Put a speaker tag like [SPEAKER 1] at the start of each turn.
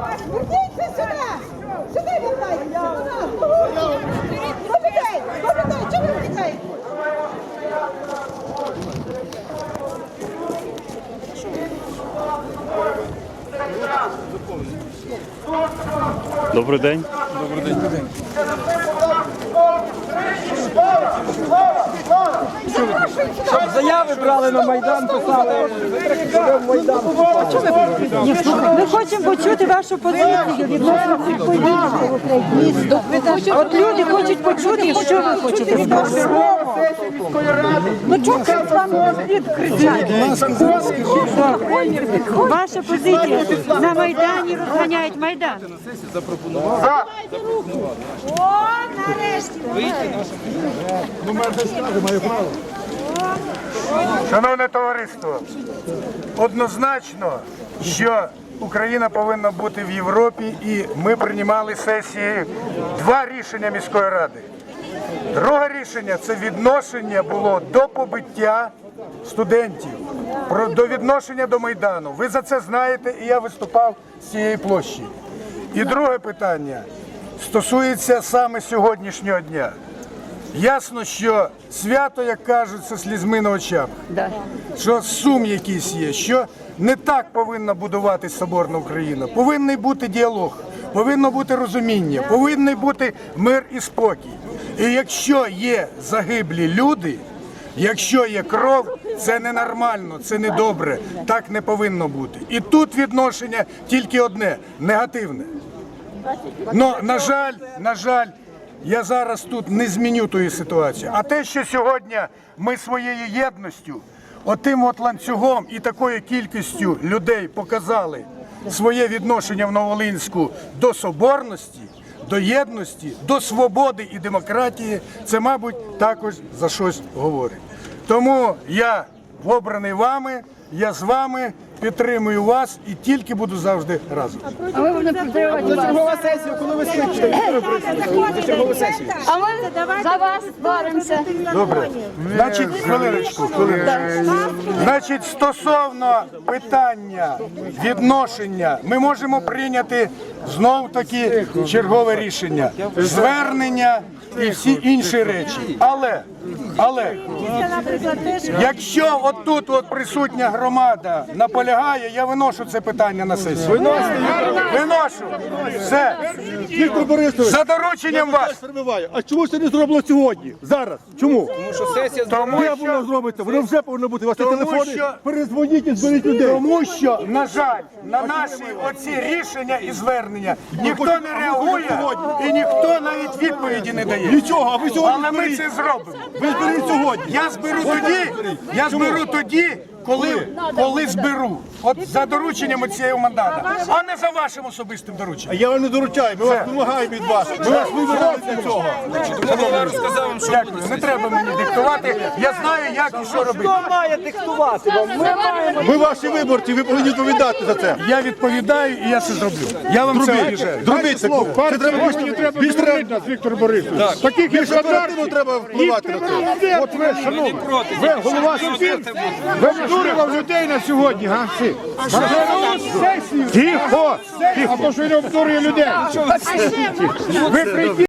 [SPEAKER 1] Верніться сюди! Сюди вертайтеся! До людей! До людей! Чого ви втікаєте?
[SPEAKER 2] Добрий день.
[SPEAKER 3] Заяви брали на Майдан, писали. Майдан.
[SPEAKER 4] Ми хочемо почути вашу позицію відносно цих подій в Україні. От люди хочуть почути, що ви хочете сказати. Ну чого це слід кричати? Ваша позиція. На Майдані розганяють Майдан. О, нарешті.
[SPEAKER 5] Шановне товариство, однозначно, що Україна повинна бути в Європі, і ми приймали сесії два рішення міської ради. Друге рішення це відношення було до побиття студентів, до відношення до Майдану. Ви за це знаєте, і я виступав з цієї площі. І друге питання стосується саме сьогоднішнього дня. Ясно, що свято, як кажуть, це слізьми на очах. Що сум якийсь є, що не так повинна будуватись соборна Україна. Повинен бути діалог, повинно бути розуміння, повинен бути мир і спокій. І якщо є загиблі люди, якщо є кров, це ненормально, це не добре, так не повинно бути. І тут відношення тільки одне негативне. Ну, на жаль, на жаль, я зараз тут не зміню тої ситуації. А те, що сьогодні ми своєю єдністю, отим от ланцюгом і такою кількістю людей показали своє відношення в Новолинську до соборності, до єдності, до свободи і демократії, це, мабуть, також за щось говорить. Тому я обраний вами, я з вами. Підтримую вас і тільки буду завжди разом.
[SPEAKER 3] Чергова сесія, коли ви скличете? Сесію.
[SPEAKER 6] А ми за вас боремося.
[SPEAKER 5] Добре. Значить, хвилиночку, хвилиночку. Значить, стосовно питання відношення, ми можемо прийняти знов таки чергове рішення, звернення і всі інші речі. Але, але якщо отут от присутня громада наполягає, я виношу це питання на сесію. Виношу. Все.
[SPEAKER 7] Віктор Борисович,
[SPEAKER 5] За дорученням вас.
[SPEAKER 7] перебиваю. А чому це не зроблено сьогодні? Зараз? Чому?
[SPEAKER 3] Тому що сесія
[SPEAKER 5] Тому
[SPEAKER 7] Де воно
[SPEAKER 5] що
[SPEAKER 7] зробиться? Воно вже повинно бути. У вас
[SPEAKER 5] Тому
[SPEAKER 7] телефони,
[SPEAKER 5] що-
[SPEAKER 7] перезвоніть і зберіть людей.
[SPEAKER 5] Тому що, на жаль, на наші оці рішення і звернення ніхто не реагує і ніхто навіть відповіді не дає.
[SPEAKER 7] Нічого, а ви сьогодні
[SPEAKER 5] Але ми
[SPEAKER 7] зберіть.
[SPEAKER 5] це зробимо.
[SPEAKER 7] Ви зберіть сьогодні.
[SPEAKER 5] Я зберу тоді, я зберу тоді, коли, коли зберу. От за дорученням цієї мандата, а не за вашим особистим дорученням.
[SPEAKER 7] А я вам не доручаю, ми вас вимагаємо від вас. Ми вас вибирали для цього.
[SPEAKER 5] Дякую. Не треба мені диктувати. Я знаю, як і що робити.
[SPEAKER 3] Хто має диктувати вам? Ми маємо.
[SPEAKER 7] Ми ваші виборці, ви повинні відповідати за це.
[SPEAKER 5] Я відповідаю і я це зроблю. Я вам це обіцяю.
[SPEAKER 7] Зробіть це. Це треба більш треба.
[SPEAKER 8] Віктор Борисович. Таких
[SPEAKER 7] Більш оперативно треба впливати на це.
[SPEAKER 8] От ви, шановні, ви голова суспільства, ви обдурював людей на сьогодні, га? Всі. Тихо! Тихо! А то, що він обдурює людей. Ви прийдіть.